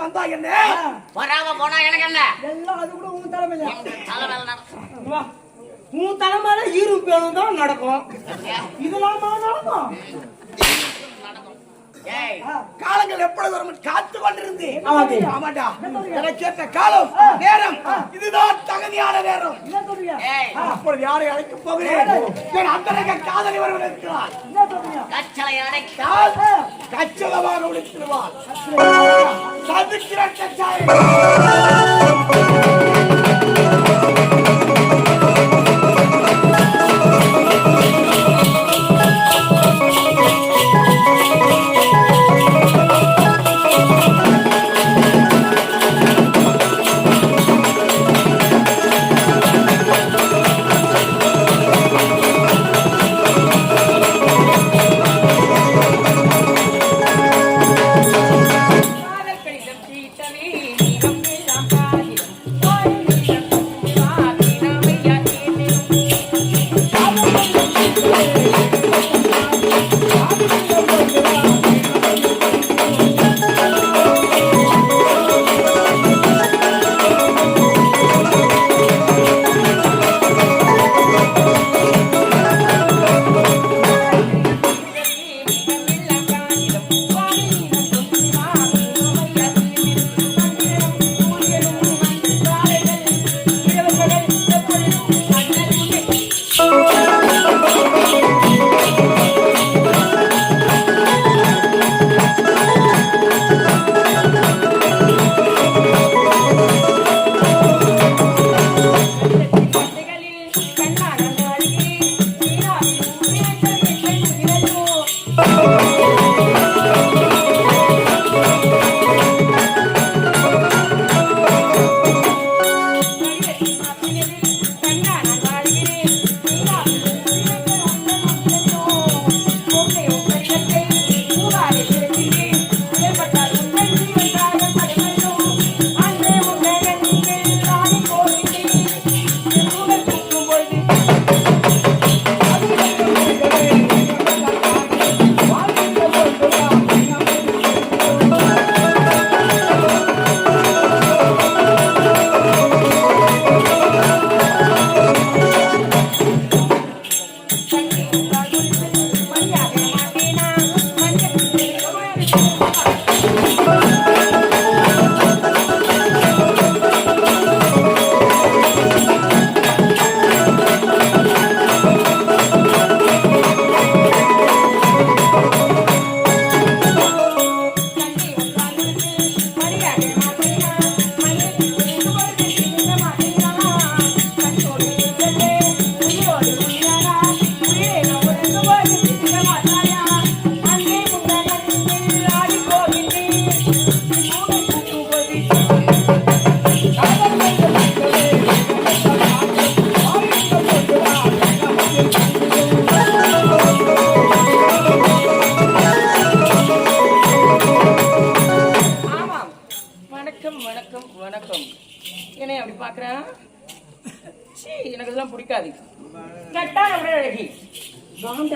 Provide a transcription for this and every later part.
வந்தா என்ன? வராம போனா எனக்கு என்ன? எல்லாம் அது கூட உன் தலைமையா தலை மேல நடக்கும். வா. உன் தலைமையில ஈரு பேரும் தான் நடக்கும் இதெல்லாம் நடக்கும் காலங்கள் எப்பொழுது வரும் காத்து கொண்டிருந்தேன். ஆமாடி. ஏற்ற காலம் நேரம். இதுதான் தகுதியான நேரம். அப்பொழுது யாரை அழைக்க போகிறேன்? என் அந்தரங்க காதலி வருவன் இருக்கிறார் கச்சலை அடைக்க கால் கச்சிதமாக விழித்திருவார் சதுக்கிற கச்சாய்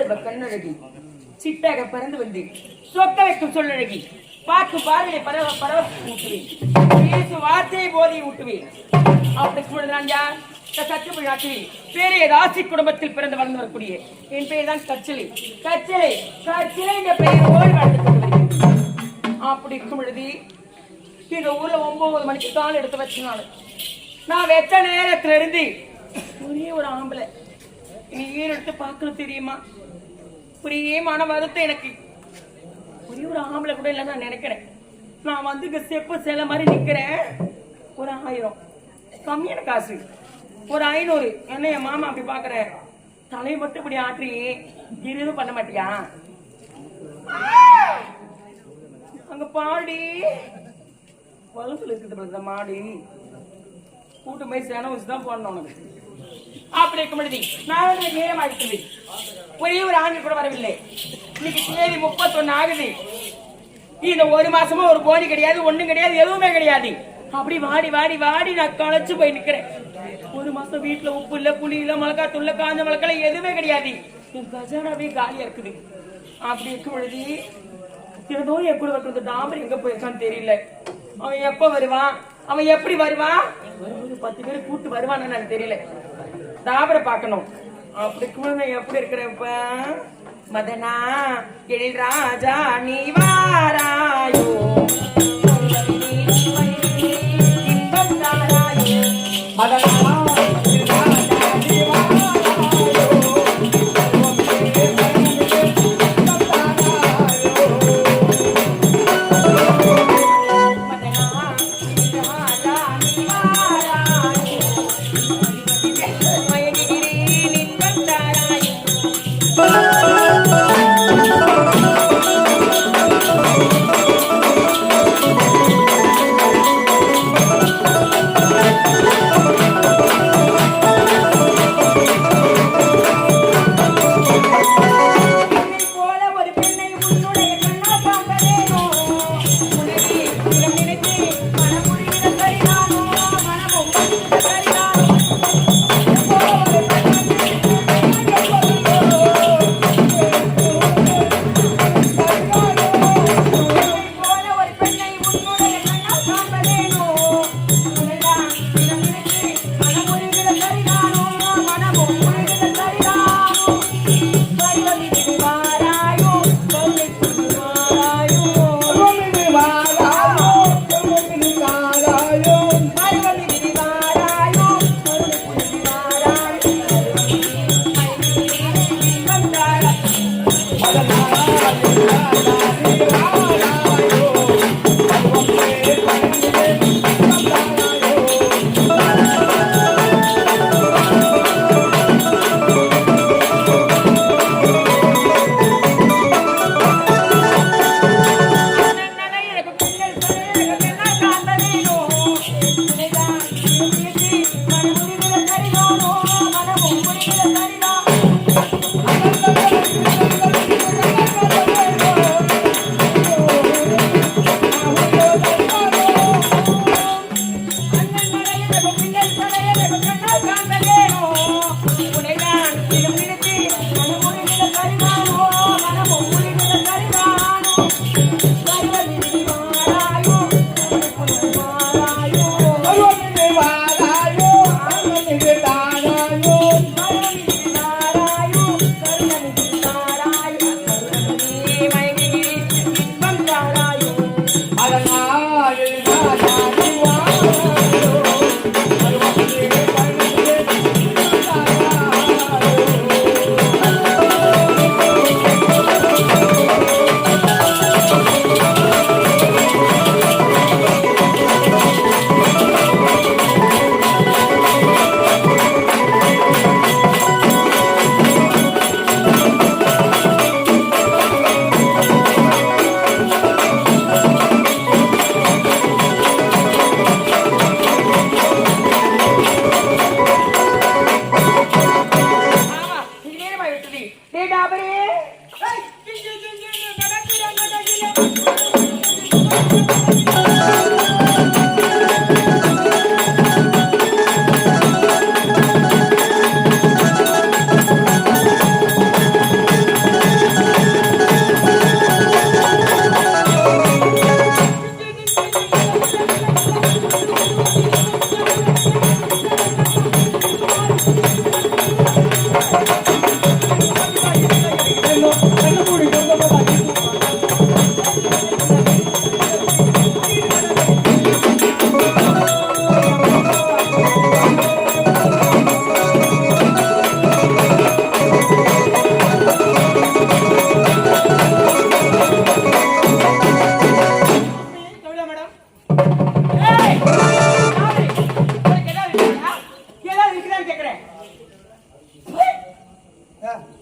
காந்தர்வ கண்ணழகி. சிட்டாக பறந்து வந்து சொக்க வைக்கும் சொல்லழகி. பார்க்கும் பார்வையை பரவ பரவ ஊட்டுவேன். பேசும் வார்த்தையை போதையை ஊட்டுவேன். அப்படி கூட நான் யார்? சத்தியமொழி நாட்டுவேன் பேரைய ராசி குடும்பத்தில் பிறந்து வளர்ந்து வரக்கூடிய என் பெயர் தான் கச்சலை. கச்சலை கச்சலை என்ற பெயரோடு வளர்ந்து கொண்டு வருகிறேன் அப்படி இருக்கும் பொழுது இந்த ஊர்ல ஒன்பது மணிக்கு தான் எடுத்து வச்சனால நான் வெச்ச நேரத்துல இருந்து ஒரே ஒரு ஆம்பளை. நீ ஏன் எடுத்து பார்க்கணும் தெரியுமா? ஒரே மன வருத்தம் எனக்கு. ஒரே ஒரு ஆம்பளை கூட இல்லை நான் நினைக்கிறேன். நான் வந்து செப்பு சில மாதிரி நிற்கிறேன் ஒரு ஆயிரம். கம்மியான காசு. ஒரு ஐநூறு. என்ன என் மாமா அப்படி பார்க்குற தலையை மட்டும் இப்படி ஆற்றி எதுவும் பண்ண மாட்டியா? அங்க பாடி வளர்த்துல இருக்குது மாடி. கூட்டு போய் சேனம் வச்சு தான் போடணும் உனக்கு. அப்படி இருக்கும் பொழுது நான் நேரமாகிட்டது ஒரே ஒரு ஆண்டு கூட வரவில்லை. இன்னைக்கு தேதி முப்பத்தொன்னு ஆகுது. இந்த ஒரு மாசமா ஒரு போனி கிடையாது ஒண்ணும் கிடையாது எதுவுமே கிடையாது. அப்படி வாடி வாடி வாடி நான் களைச்சு போய் நிக்கிறேன். ஒரு மாசம் வீட்டுல உப்பு இல்ல புளி இல்ல மிளகா துள்ள காஞ்ச மிளகாய் எதுவுமே கிடையாது. என் கஜானாவே காலியா இருக்குது. அப்படி இருக்கும் பொழுது ஏதோ என் கூட இருக்கிற டாமர் எங்க போயிருக்கான்னு தெரியல. அவன் எப்ப வருவான்? அவன் எப்படி வருவான்? பத்து பேர் கூட்டு வருவான்னு எனக்கு தெரியல. தாபரை பார்க்கணும். அப்படி குழந்தை எப்படி இருக்கிறப்ப மதனா எழில் ராஜா நீ வாராயோ. மதனா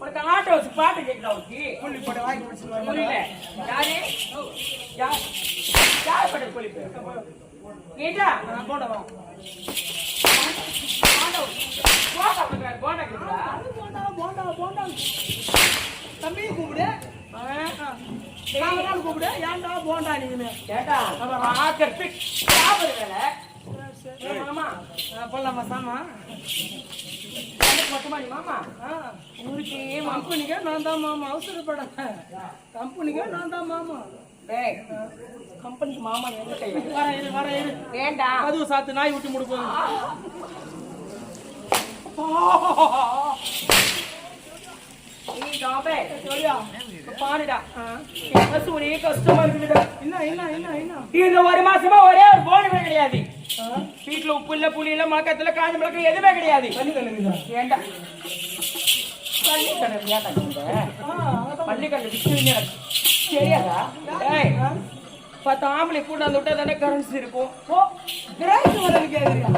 உனக்கு ஆட்டோ வச்சு பாட்டு கேட்கல அவருக்கு புள்ளி போட வாங்கி முடிச்சுட்டு புரியல. யாரு? யார்? யார் போட புள்ளி கேட்டா நான் போடவும் தம்பி கூப்பிடு. கூப்பிடு. ஏன்டா போண்டா நீங்க கேட்டா ஆக்கிறதுக்கு வேலை. மாமா போடலாமா சாமா? மட்டுமாடி மாமா? ஊருக்கு கம்பெனிக்கா நான் தான் மாமா. அவசரப்படாத. கம்பெனிக்கா நான் தான் மாமா. டேய் கம்பெனிக்கு மாமா எங்க கை? வர இரு வர இரு. வேண்டாம் அதுவும் சாத்து நாய் விட்டு முடுப்போம் பாருடா. கஷ்டமா இருக்குடா என்ன என்ன என்ன என்ன? இது ஒரு ஒரே ஒரு வீட்டுல உப்பு இல்ல புளி இல்ல மக்கத்துல காஞ்ச மிளகு எதுவுமே கிடையாது. வேண்டாம் பள்ளிக்கடை நீங்க பள்ளிக்கடை விட்டுருங்க சரியாடா ஏய் பத்து ஆம்பளை கூட அந்த விட்டா தானே கரன்சி இருக்கும். ஓ கிராக்கி வரல கேக்குறியா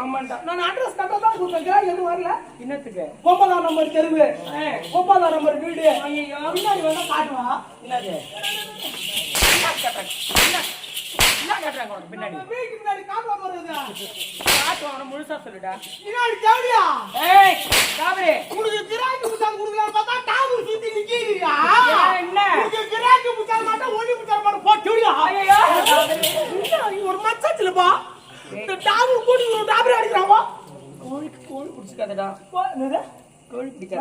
ஆமாண்டா. நான் அட்ரஸ் கரெக்டா தான் கொடுத்தேன். கிராக்கி எதுவும் வரல. என்னத்துக்கு? ஒன்பதாம் நம்பர் தெருவு. ஒன்பதாம் நம்பர் வீடு. பின்னாடி வேணா காட்டுவா. என்னது? என்ன கட்டுறாங்க? உனக்கு பின்னாடி? வீட்டுக்கு போறதா காட்டு அவனை முழுசா சொல்லுடா. பின்னாடி தேவையா ஏய் காபரி உனக்கு கிராக்கி புத்தகம் கொடுக்கலாம் பார்த்தா டாபு சுத்தி நிக்கிறியா? என்ன? உனக்கு கிராக்கி புத்தகம் மட்டும் ஒளி போட்டுவியா ஐயையோ. ஒரு மச்சாச்சுல பா. இந்த டாபு கூட்டி ஒரு டாபு அடிக்கிறாவா கோழி கோழி பிடிச்சிக்காதடா. கோழி பிடிக்காத.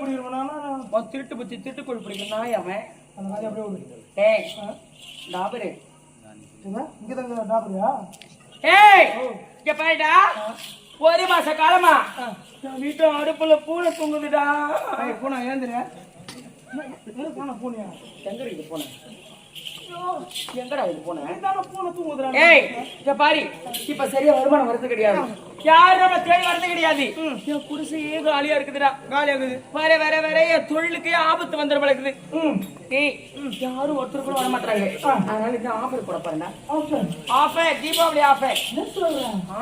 பிடிக்கிறேன் நான்? உன் திருட்டு புத்தி திருட்டு கோழி பிடிக்கும் நாய் அவன். அந்த மாதிரி அப்படியே ஏய் டாபரு இங்க தான் டாபுரியா ஏய் இங்க பாருடா. ஒரு மாச காலமா வீட்டு அடுப்புல பூனை தூங்குதுடா பூனா ஏந்திர. பூனை பூனையா? எங்க இது பூனை எங்கடா இது பூனை? தானே பூனை தூங்குதுடா. ஏய் இங்க பாரு. இப்ப சரியா வருமானம் வரது கிடையாது. யாரும் நம்ம தேடி வரது கிடையாது. என் குடிசையே காலியா இருக்குதுடா. காலியாகுது வர வர வர என் தொழிலுக்கே ஆபத்து வந்துட பழகுது. ம். ஏய் யாரும் ஒருத்தர் கூட வர மாட்டாங்க அதனால இந்த ஆஃபர் போட ஓகே ஆஃபர் தீபாவளி ஆஃபர்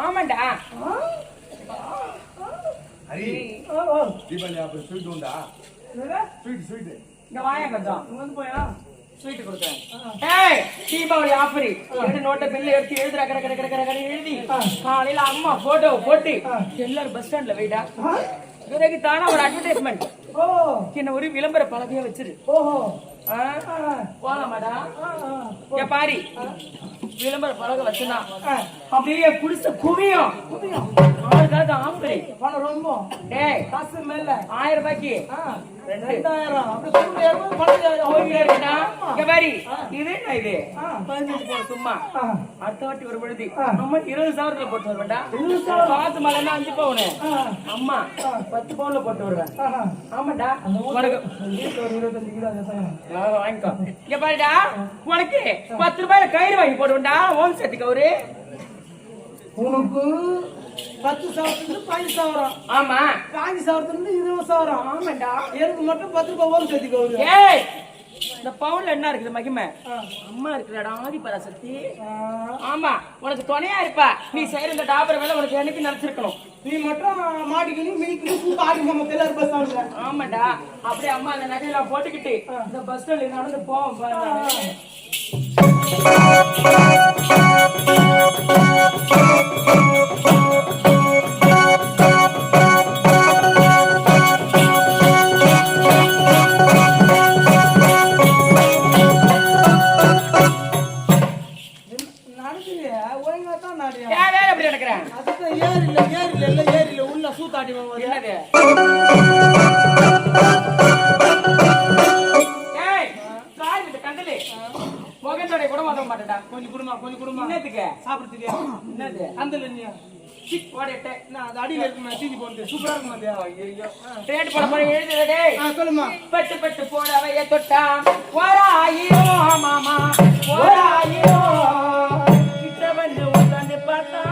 ஆமாண்டா. ஹரி ஓ ஓ தீபாவளி அப்படி ஸ்வீட் உண்டா? ஸ்வீட் ஸ்வீட் இங்க வாயா கொஞ்சம் இங்க வந்து போயா? ஸ்வீட் கொடுக்குறேன் ஏய் தீபாவளி ஆஃபர் எடுத்து நோட்டை பில்ல எடுத்து எழுதுறா கட கட கட கட கட எழுதி. காலையில அம்மா போட்டோ போட்டு எல்லாரும் பஸ் ஸ்டாண்ட்ல வைடா பிறகு தானா ஒரு அட்வர்டைஸ்மெண்ட் ஓ. என்ன ஒரு விளம்பர பலகையா வச்சிரு. ஓஹோ? போலாமாடா? பாரு. விளம்பர பலகை வச்சுனா. அப்படியே குடிசை குவியும் ரொம்ப. டேய். காசு மேல. ஆயிரம் ரூபாய்க்கு. சும்மா. அடுத்த வாட்டி ஒரு பொழுது. ஆ. அம்மா இருபது சவரத்துல போட்டு வருவேன்டா. மலைன்னா அஞ்சு பவுனு. அம்மா பத்து பவுன்ல போட்டு வருவேன். ஆமாடா வாங்கிக்கோ. இங்க பாருடா. உனக்கு பத்து ரூபாயில கயிறு வாங்கி போடுவேன்டா. ஓம் சக்திக்கு அவரு உனக்கு பத்து சவரத்துல பதினஞ்சு சவரம். ஆமா. பாஞ்சு சவரத்துல இருந்து இருபது சவரம். ஆமாண்டா. எனக்கு மட்டும் பத்து ரூபாய் ஓம் சேர்த்துக்க ஏய் இந்த பவுன்ல என்ன இருக்குது மகிமை? அம்மா இருக்கிறடா ஆதி பராசக்தி ஆமா உனக்கு துணையா இருப்பா. நீ செய்யற இந்த டாபர் வேலை உனக்கு என்னைக்கு நினைச்சிருக்கணும். நீ மட்டும் மாட்டிக்கணும் மினிக்கணும் ஆடி நம்ம எல்லாரும் பஸ் ஸ்டாண்ட்ல ஆமாடா அப்படியே அம்மா அந்த நகையெல்லாம் போட்டுக்கிட்டு இந்த பஸ் ஸ்டாண்ட்ல நடந்து போவோம் கொஞ்சம் குடுமா கொஞ்சம் குடுமா என்னத்துக்கு சாப்பிடுறதுக்கு என்னது அந்த நான் அது அடியில இருக்குமே தீனி போட்டு சூப்பரா இருக்குமா இல்லையா ஐயோ ரேட் போட போற எழுதுடா சொல்லுமா. பட்டு பட்டு போடவைய தொட்டா ஓராயிரோ மாமா. ஓராயிரோ கிட்ட வந்து உட்காந்து பார்த்தா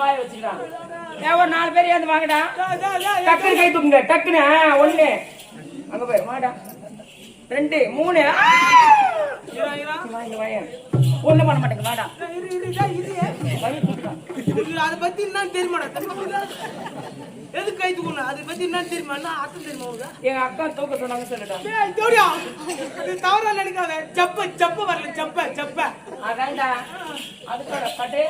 வாய வச்சுக்கிறான். ஏன் ஒரு நாலு பேர் ஏந்து வாங்கடா. டேய், டேய், டேய், டக்குனு கை தூக்குங்க டக்குனு ஆ, ஒண்ணு. அங்க போய் வாடா. ரெண்டு மூணு. ஒண்ணும் பண்ண மாட்டேங்க வாடா. அதை பத்தி என்னன்னு தெரியுமாடா தெரியுமா எதுக்கு கை தூக்கணும் அதை பத்தி என்னன்னு தெரியுமா? அர்த்தம் தெரியுமா எங்க அக்கா தூக்க சொன்னாங்க சொல்லிட்டா தவறா நினைக்காத. ஜப்ப ஜப்ப வரல ஜப்ப ஜப்ப அதான்டா. அதுக்கோட பட்டு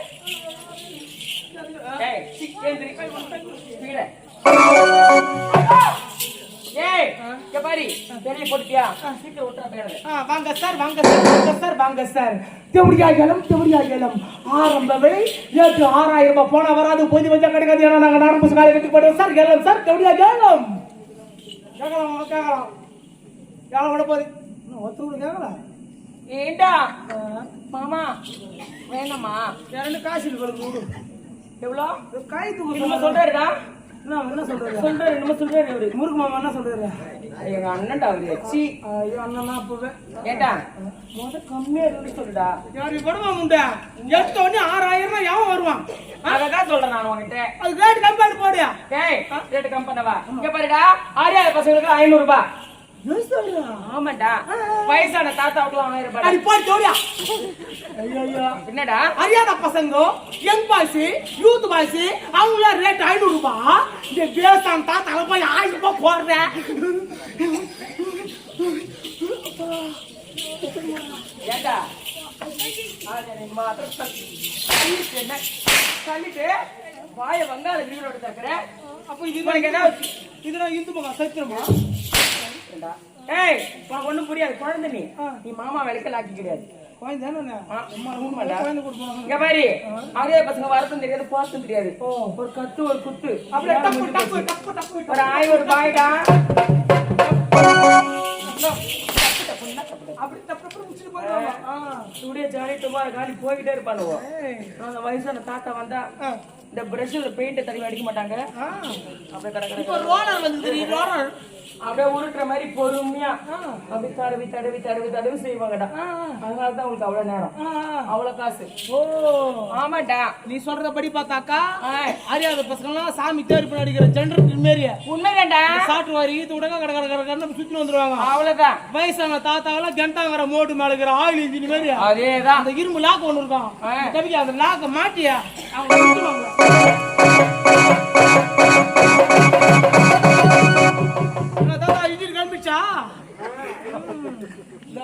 வாங்க சார் வாங்க சார் வாங்க சார் வாங்க சார். தெவடியா ஏலம் தெவடியா ஏலம். ஆரம்ப விலை ஆறாயிரம் ரூபாய் போனா வராது பொதி வச்சா கிடைக்காது. ஏன்னா நாங்க நாடகம் காலை வெட்டி போடுவோம் சார் ஏலம் சார் தெவடியா ஏலம். கேட்கலாம் கேட்கலாம் ஏலம் விட போகுது? ஒருத்தர் கூட கேட்கலாம் ஏண்டா? மாமா வேணாமா? ரெண்டு காசு இருக்கு விடு எவ்வளோ? கை என்னமோ தூக்கு சொல்றாருடா. என்ன என்ன சொல்றாரு? சொல்றாரு என்னமோ சொல்றாரு முருகு மாமா என்ன சொல்றாரு? எங்க அண்ணன்டா அவரு சி ஐயோ அண்ணனா முத கம்மியா இருந்து சொல்லுடா. யாரு முண்டை? எடுத்த உடனே ஆறாயிரம் எவன் வருவான் அததான் சொல்றேன் நான் உன்கிட்ட. அது ரேட் கம்பெனி போடியா ஏய் ரேட்டு கம் பண்ணவா இங்க பாருடா. ஆரியாத பசங்களுக்கு ஐநூறு ரூபாய் ஆமாண்டா. வயசான தாத்தாவுக்கு ஆயிரம் அடி போய் ஜோடியா ஐயோ என்னடா? ஹரியானா பசங்க யங் பாய்ஸ் யூத் பாய்ஸ் அவங்கள ரேட் ஐநூறு ரூபாய் இந்த தாத்தால போய் ஆயிரம் ரூபாய் போடுறேன் ஏண்டா? தள்ளிட்டு வாய வங்காள விரிவலோட தக்கிற அப்ப இது உனக்கு என்ன? வச்சு இதுதான் இந்து மகா சத்திரமா? ஏண்டா? ஏய் உனக்கு ஒண்ணும் புரியாது. குழந்தை நீ. நீ மாமா விளக்கல் ஆக்கி கிடையாது. பாரு. அதே பசங்க வரதும் தெரியாது போறதும் தெரியாது. ஒரு கத்து ஒரு குத்து. டப்பு டப்பு ஒரு ரூபாய்டா. அப்படி டப்பு முடிச்சுட்டு போயிடுவாங்க. ஸ்டூடியோ ஜாலி டுமாரோ காலி போய்கிட்டே. அந்த வயசான தாத்தா வந்தா. இந்த பிரஷ்ல பெயிண்ட் தடவி அடிக்க மாட்டாங்க. அப்படியே கடை ரோலர் வந்து ரோலர் அப்படியே உருட்டுற மாதிரி பொறுமையா அப்படியே தடவி தடவி தடவி தடவி செய்வாங்கடா. அதனால தான் உங்களுக்கு அவ்வளவு நேரம். அவ்வளவு காசு. ஓ. ஆமாடா. நீ சொல்றபடி பார்த்தாக்கா அறியாத பசங்களாம் சாமி தேர் அடிக்கிற ஜென்ரல் மாரி உண்மைதான்டா. சாட்டு வாரி ஈத்து விடங்க கட கட கட கடன்னு சுத்தின்னு வந்துருவாங்க. அவ்வளவுதான். வயசான தாத்தாவெல்லாம் கெண்டாங்கிற மோட்டு மேல இருக்கிற ஆயில் இன்ஜின் மாதிரி அதேதான். அந்த இரும்பு லாக் ஒண்ணு இருக்கும். அந்த லாக்க மாட்டியா? அவங்க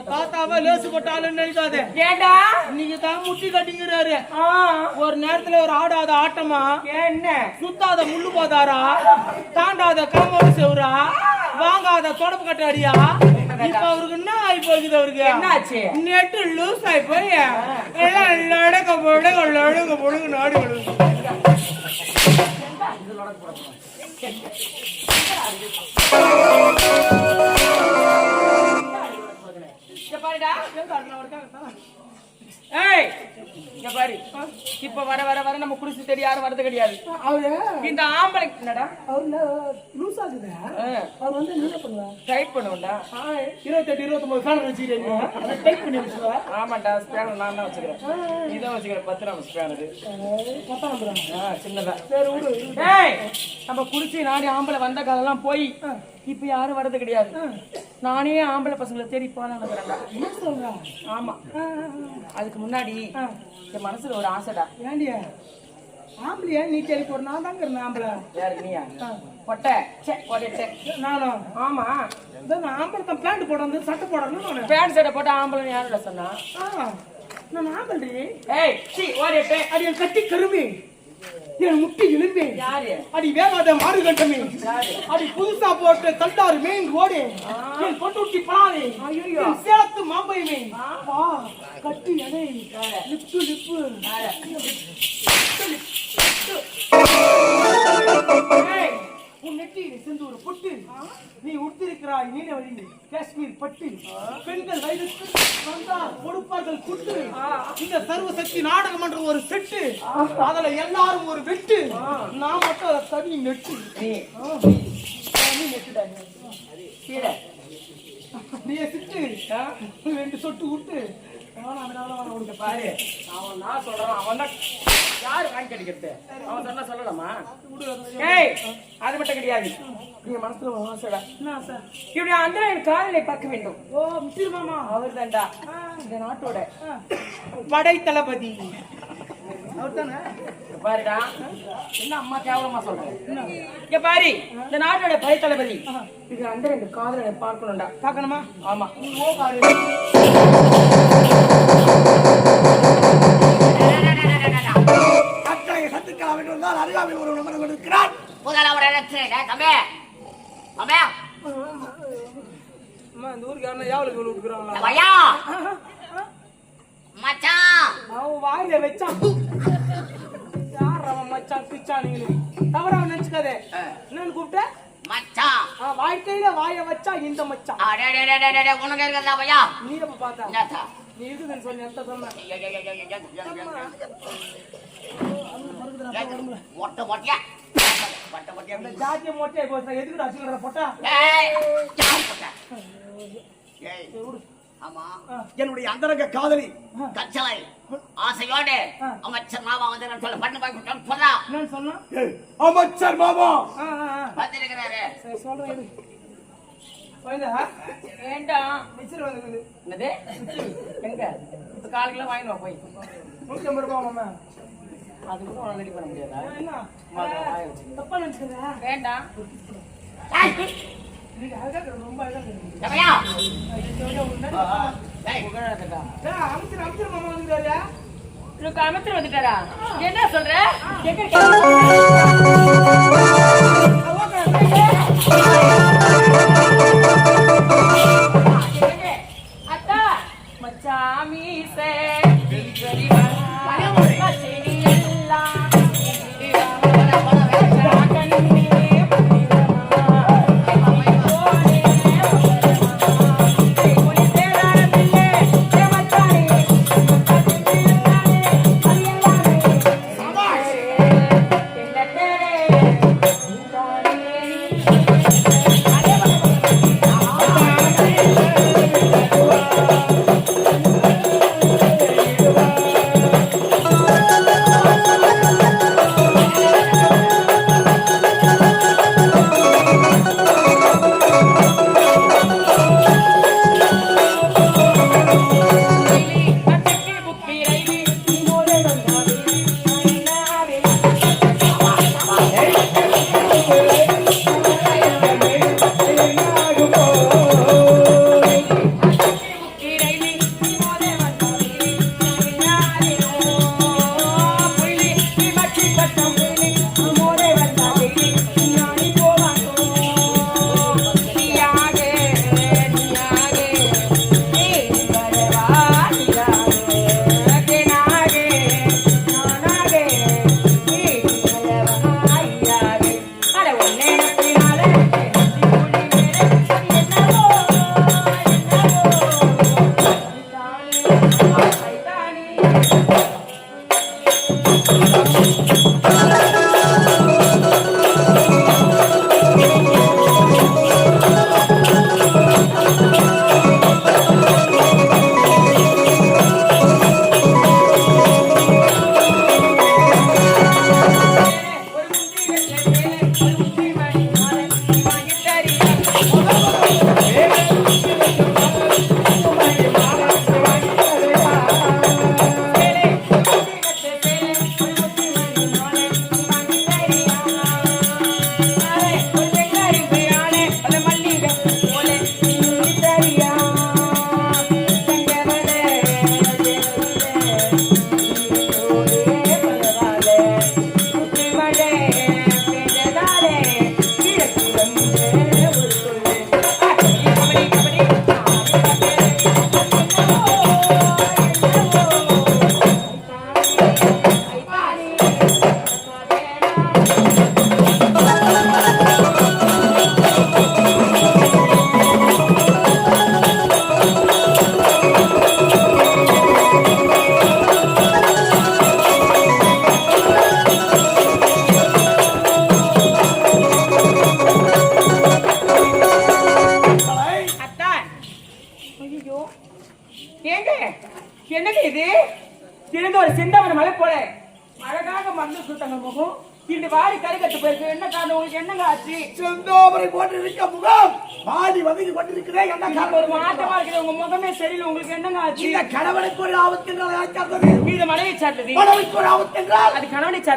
தாத்தாவை லேசு போட்டாலும் நினைக்காதே ஏண்டா? இன்னைக்கு தான் முட்டி கட்டிங்கிறாரு. ஒரு நேரத்துல ஒரு ஆடாத ஆட்டமா? என்ன? சுத்தாத முள்ளு போதாரா? தாண்டாத காம்பவுண்ட் செவுரா? வாங்காத தொடப்பு கட்ட அடியா? இப்ப அவருக்கு என்ன ஆகி போகுது அவருக்கு? என்னாச்சு? நெட்டு லூஸ் ஆகி போய் எல்லாம் லடக்க நாடி பாருடா. ஏய் இங்க பாரு. இப்ப வர வர வர நம்ம குடிச்சு தேடி யாரும் வரது கிடையாது. அவரு? இந்த ஆம்பளை என்னடா? அவரு லூஸ் ஆகுது அவர் வந்து என்ன பண்ணுவார் டைப் பண்ணுவேன்டா இருபத்தெட்டு இருபத்தொன்பது ஃபேன் வச்சுக்கிறீங்க. அதை டைப் பண்ணி வச்சுருவா ஆமாண்டா ஸ்பேனர் நான் தான் வச்சுக்கிறேன். நீ தான் வச்சுக்கிற பத்து நம்ம ஸ்பேனர் பத்தாம் சின்னதா. சரி விடு ஏய் நம்ம குடிச்சு நானே ஆம்பளை வந்த காலம்லாம் போய் இப்ப யாரும் வரது கிடையாது. நானே ஆம்பளை பசங்களை தேடி போலான்னு என்ன சொல்றா? ஆமா. அதுக்கு முன்னாடி என் மனசுல ஒரு ஆசைடா. ஏண்டியா ஆம்பளையா? நீ சரி போடு நான் தாங்க இருந்தேன் ஆம்பளை. யாரு நீயா? பொட்டை. சே பொட்டை நானும் ஆமா நான்? ஆம்பளை தான் பேண்ட் போட வந்து சட்டை போடணும் பேண்ட் சட்டை போட்டு ஆம்பளை யாரோட சொன்னா? நான் ஆம்பளை ஏய் சி ஓடிட்டு அடி என் கட்டி கருமே. என் முட்டி யாரு? அடி வேகாத மாடு கட்டமே யாரு? அடி புதுசா போட்டு தண்டாரு மெயின் ஓடு. என் பொட்டுட்டி பழாவே என் சேலத்து மாம்பயமே. வா கட்டி எடை. லிப்பு. லிப்பு உன் சென்று ஒரு பொட்டு நீ உடுத்திருக்கிறாய் நீலவழி காஷ்மீர் பட்டு பெண்கள் வயதுக்கு வந்தால் கொடுப்பார்கள் குட்டு. இந்த சர்வ சக்தி நாடகம் என்ற ஒரு செட்டு. அதுல எல்லாரும் ஒரு வெட்டு. நான் மட்டும் அதை தனி நெட்டு. தனி நெட்டுடா நீ. சிட்டு. ரெண்டு சொட்டு விட்டு இங்க பாரு. அவன் நான் சொல்றான் அவன் தான் யாரு வாங்கி கடிக்கிறது அவன் சொன்னா சொல்லலாமா? ஏய் அது மட்டும் கிடையாது. நீங்க மனசுல சார் இப்படி அந்த காதலை பார்க்க வேண்டும். ஓ மிஸ்டர் மாமா. அவர் தான்டா இந்த நாட்டோட படை தளபதி. பாருடா. என்ன அம்மா கேவலமா சொல்றேன் இங்க பாரு இந்த நாட்டோட படை தளபதி. இது அந்த ரெண்டு காதலை பார்க்கணும்டா. பார்க்கணுமா? ஆமா. ஓ பாரு. வாழ்க்கையில வாய வச்சா இந்த மச்சான். உனக்கு இருக்குதா பையா? நீ பார்த்தா? போச்சு எதுக்கு அச்சுக்கிற பொட்டா ஏய் ஜாம் போட்ட ஏய் ஆமா என்னுடைய அந்தரங்க காதலி கச்சலை ஆசையோடு. அமைச்சர் மாமா வந்து நான் சொல்ல பண்ணு பார்க்க சொன்னா அமைச்சர் மாமா. வந்திருக்கிறாரு சொல்றேன் வேண்டாம். மிச்சர் வந்துருக்குது என்னது? எங்க? இந்த காலுக்குலாம் வாங்கிட்டு வா போய். நூத்தி ஐம்பது ரூபாய் மாமா அது கூட உனக்கு ரெடி பண்ண முடியாதா. தப்பா நினைச்சுக்கிறா? வேண்டாம். ரொம்ப அழகா மாமா வந்துருக்காரு அமைச்சர் வந்துட்டாரா? என்ன சொல்ற? எங்க camisa.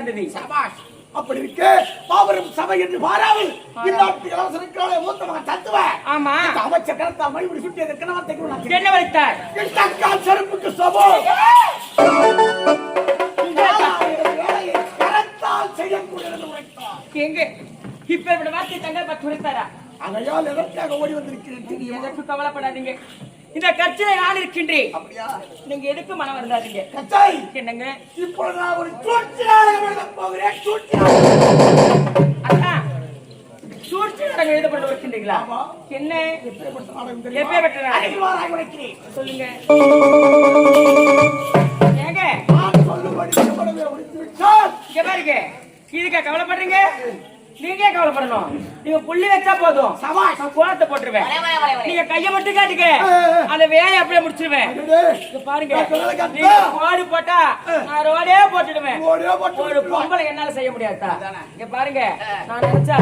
சார்ந்தது சபாஷ். அப்படி இருக்கு பாவரும் சபை என்று மாறாமல் இந்நாட்டு இளவரசனுக்கான மூத்த மகன் தத்துவன் ஆமா. அமைச்சர் கருத்தா மறுபடி சுட்டி அந்த கிணவத்தை என்ன வைத்தார்? தக்கால் செருப்புக்கு கரத்தால் எங்க? இப்ப இப்படி வார்த்தை தங்க பத்து உரைத்தாரா? அதையால் எதற்காக ஓடி வந்திருக்கிறேன்? எதற்கு கவலைப்படாதீங்க. இந்த கட்சியில நான் இருக்கின்றேன். அப்படியா? நீங்க எதுக்கு மனம் வருந்தாதீங்க. கச்சாய் என்னங்க? இப்பொழுது நான் ஒரு சூழ்ச்சி நாடகம் எழுதப் போகிறேன். அண்ணா சூழ்ச்சி நாடகம் எழுத பண்ண இருக்கின்றீங்களா ஆமா. என்ன? உரைக்கிறேன். சொல்லுங்க. ஏங்க? விட்டால் இங்க பாருங்க. இதுக்கா கவலைப்படுறீங்க? நீங்க கவலைப்படணும்? நீங்க புள்ளி வச்சா போதும். சபாஷ். நான் கோலத்தை போட்டுருவேன். வர வர வர வர. நீங்க கைய மட்டும் காட்டுங்க. அந்த வேலையை அப்படியே முடிச்சிருவேன். பாருங்க? நீங்க கோடு போட்டா நான் ரோடே போட்டுடுவேன். ஒரு. பொம்பளை என்னால செய்ய முடியாதா இங்க பாருங்க. நான் நினைச்சா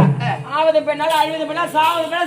ஆவது பெண்ணால அழுவது பெண்ணால சாவது பெண்ணால